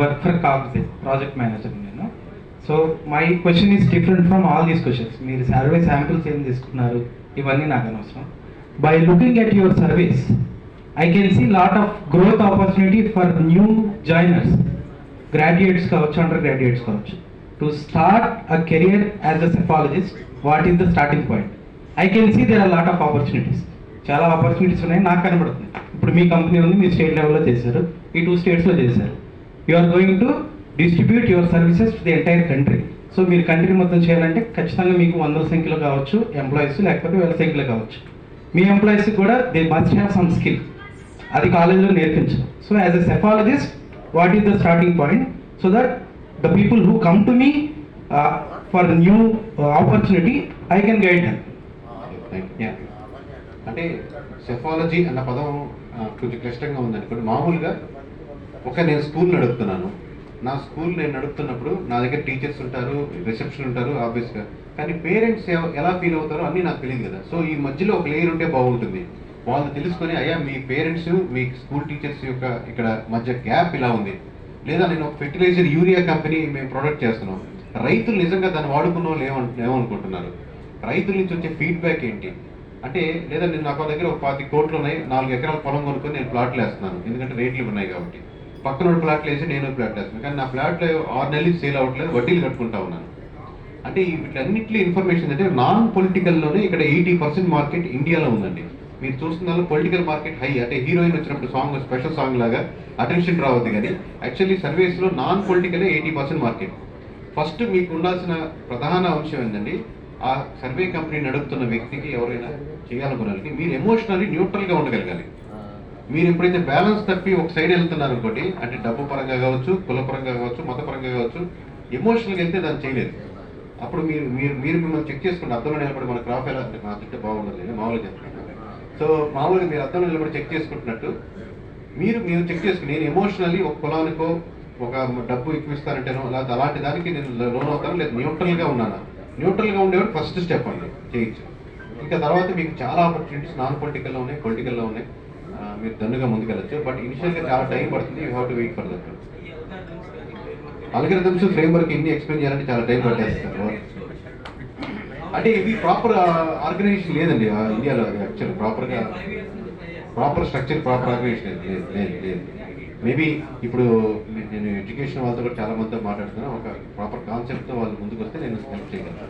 Work for cogs project manager నేను. So my question is different from all these questions మీరు survey samples ఏం తీసుకున్నారు? ఇవన్నీ నాకు అనవసరం. By looking at your service I can see lot of growth opportunity for new joiners graduates కావచ్చు undergraduates కావచ్చు. To start a career as a psephologist what is the starting point I can see there are lot of opportunities చాలా opportunities ఉన్నాయి నాకు కనబడుతుంది ఇప్పుడు మీ company ఉంది మీ state లెవెల్లో చేశారు. ఈ టూ స్టేట్స్లో చేశారు. You are going to distribute your services to the entire country so మీరు కంట్రీ మొత్తం చేయాలంటే ఖచ్చితంగా మీకు వందల సంఖ్యలో కావచ్చు ఎంప్లాయీస్ లేకపోతే వేల సంఖ్యలో కావచ్చు. మీ ఎంప్లాయీస్ కూడా they must have some skill అది కాలేజీలో నేర్పించడం so as a psephologist what is the starting point so that the people who come to me for new opportunity I can guide them yeah అంటే psephology అన్న పదం uh, కొంచెం క్లిష్టంగా ఉందనుకోండి. మామూలుగా ఒక నేను స్కూల్ నడుపుతున్నాను. నా స్కూల్ నేను నడుపుతున్నప్పుడు నా దగ్గర టీచర్స్ ఉంటారు రిసెప్షన్ ఉంటారు ఆబ్వియస్గా. కానీ పేరెంట్స్ ఎలా ఫీల్ అవుతారో అన్నీ నాకు తెలియదు కదా. సో ఈ మధ్యలో ఒక లేయర్ ఉంటే బాగుంటుంది. వాళ్ళు తెలుసుకొని అయ్యా మీ పేరెంట్స్ మీ స్కూల్ టీచర్స్ యొక్క ఇక్కడ మధ్య గ్యాప్ ఇలా ఉంది. లేదా నేను ఫెర్టిలైజర్ యూరియా కంపెనీ మేము ప్రొడక్ట్ చేస్తున్నాం. రైతులు నిజంగా దాన్ని వాడుకున్న వాళ్ళు ఏమనుకుంటున్నారు? రైతుల నుంచి వచ్చే ఫీడ్బ్యాక్ ఏంటి? అంటే లేదా నేను నాకు దగ్గర ఒక పాతి కోట్లు ఉన్నాయి నాలుగు ఎకరాల పొలం కొనుక్కొని నేను ప్లాట్లు వేస్తున్నాను. ఎందుకంటే రేట్లు ఉన్నాయి కాబట్టి. పక్కన ఒక వేసి నేను ప్లాట్ వేస్తాను కానీ నా ఫ్లాట్లో ఆరు నెలలు సేల్ అవ్వట్లేదు వడ్డీలు కట్టుకుంటా ఉన్నాను. అంటే వీటన్నిటి ఇన్ఫర్మేషన్ అంటే నాన్ పొలిటికల్లోనే ఇక్కడ ఎయిటీ పర్సెంట్ మార్కెట్ ఇండియాలో ఉందండి. మీరు చూస్తున్న పొలిటికల్ మార్కెట్ హై అంటే హీరోయిన్ వచ్చినప్పుడు సాంగ్ స్పెషల్ సాంగ్ లాగా అటెన్షన్ రావద్దు కానీ యాక్చువల్లీ సర్వీస్లో నాన్ పొలిటికలే ఎయిటీ పర్సెంట్ మార్కెట్ ఫస్ట్ మీకు ఉండాల్సిన ప్రధాన అంశం ఏంటండి ఆ సర్వే కంపెనీ నడుపుతున్న వ్యక్తికి ఎవరైనా చేయాలనుకున్నానికి మీరు ఎమోషనల్లీ న్యూట్రల్గా ఉండగలగాలి. మీరు ఎప్పుడైతే బ్యాలెన్స్ తప్పి ఒక సైడ్ వెళ్తున్నారు అనుకోండి అంటే డబ్బు పరంగా కావచ్చు కుల పరంగా కావచ్చు మత పరంగా కావచ్చు ఎమోషనల్గా వెళ్తే దాన్ని చేయలేదు. అప్పుడు మీరు మీరు మీరు మిమ్మల్ని చెక్ చేసుకుంటే అర్థంలో నిలబడి మన క్రాప్ ఎలా అంటే మా తింటే బాగుండదు నేను మామూలుగా చెప్తున్నాను సో మామూలుగా మీరు అర్థంలో నిలబడి చెక్ చేసుకుంటున్నట్టు మీరు మీరు చెక్ చేసుకుని నేను ఎమోషనల్లీ ఒక కులానికో ఒక డబ్బు ఎక్కువ ఇస్తారంటేనో లేదా అలాంటి దానికి నేను లోన్ అవుతాను లేదా న్యూట్రల్గా ఉన్నానా? న్యూట్రల్గా ఉండేవాడు ఫస్ట్ స్టెప్ అండి చేయొచ్చు ఇంకా తర్వాత మీకు చాలా ఆపర్చునిటీస్ నాన్ పొలిటికల్లో ఉన్నాయి పొలిటికల్లో ఉన్నాయి. మీరు దన్నుగా ముందుకెళ్ళచ్చు. బట్ ఇనిషియల్గా చాలా టైం పడుతుంది. You have to wait for that algorithms framework ఎన్ని ఎక్స్ప్లెయిన్ చేయాలంటే చాలా టైం పట్టేస్తారు అంటే ఇది ప్రాపర్ ఆర్గనైజేషన్ లేదండి. ఇండియాలో అది యాక్చువల్ ప్రాపర్గా ప్రాపర్ స్ట్రక్చర్ ప్రాపర్ ఆర్గనైజేషన్ లేదు లేదు లేదు మేబీ ఇప్పుడు నేను ఎడ్యుకేషన్ వాళ్ళతో కూడా చాలా మందితో మాట్లాడుతున్నాను ఒక ప్రాపర్ కాన్సెప్ట్తో వాళ్ళు ముందుకు వస్తే నేను హెల్ప్ చేయగలను